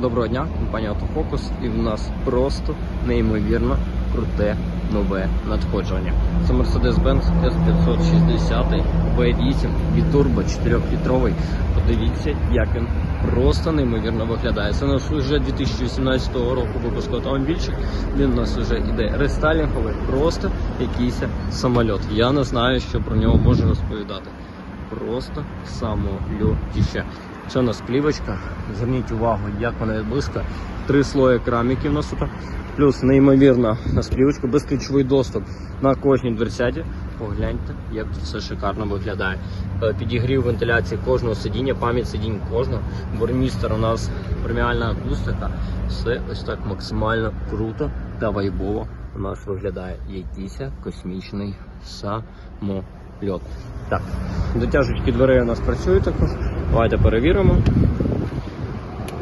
Доброго дня, компанія Автофокус, і в нас просто неймовірно круте нове надходження. Це Mercedes-Benz S560 V8 бітурбо 4-літровий. Подивіться, як він просто неймовірно виглядає. Це нас вже 2018 року випуску автомобільчик. Він у нас вже іде рестайлінговий, просто якийсь самольот. Я не знаю, що про нього можу розповідати. Просто самолютіще. Це у нас плівочка. Зверніть увагу, як вона близько. Три слої кераміки в нас. Плюс неймовірна у нас безключовий доступ на кожній дверцяті. Погляньте, як тут все шикарно виглядає. Е, Підігрів вентиляції кожного сидіння, пам'ять сидінь кожного. Бурмістер у нас преміальна акустика. Все ось так максимально круто та вайбово у нас виглядає. Якийсь космічний самоліт. Так, дотяжечки дверей у нас працюють також. Давайте перевіримо.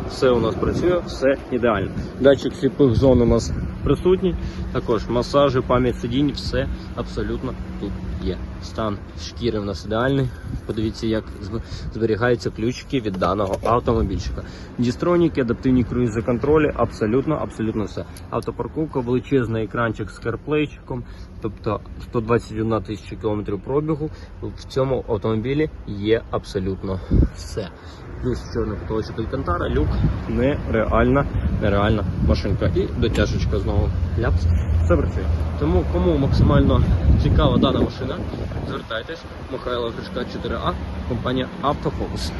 Все у нас працює, все ідеально. Датчик сліпих зон у нас присутній. Також масажі, пам'ять сидінь, все абсолютно тут є. Стан шкіри у нас ідеальний. Подивіться, як зберігаються ключики від даного автомобільчика. Дістроніки, адаптивні круїзи контролі, абсолютно, абсолютно все. Автопарковка, величезний екранчик з карплейчиком, тобто 121 тисяча кілометрів пробігу. В цьому автомобілі є абсолютно все. Плюс чорний потолочок Алькантара, люк, нереальна, нереальна машинка. І дотяжечка знову ляпс. Все працює. Тому кому максимально цікава дана машина, звертайтесь. Михайло Гришка 4А, компанія Автофокус.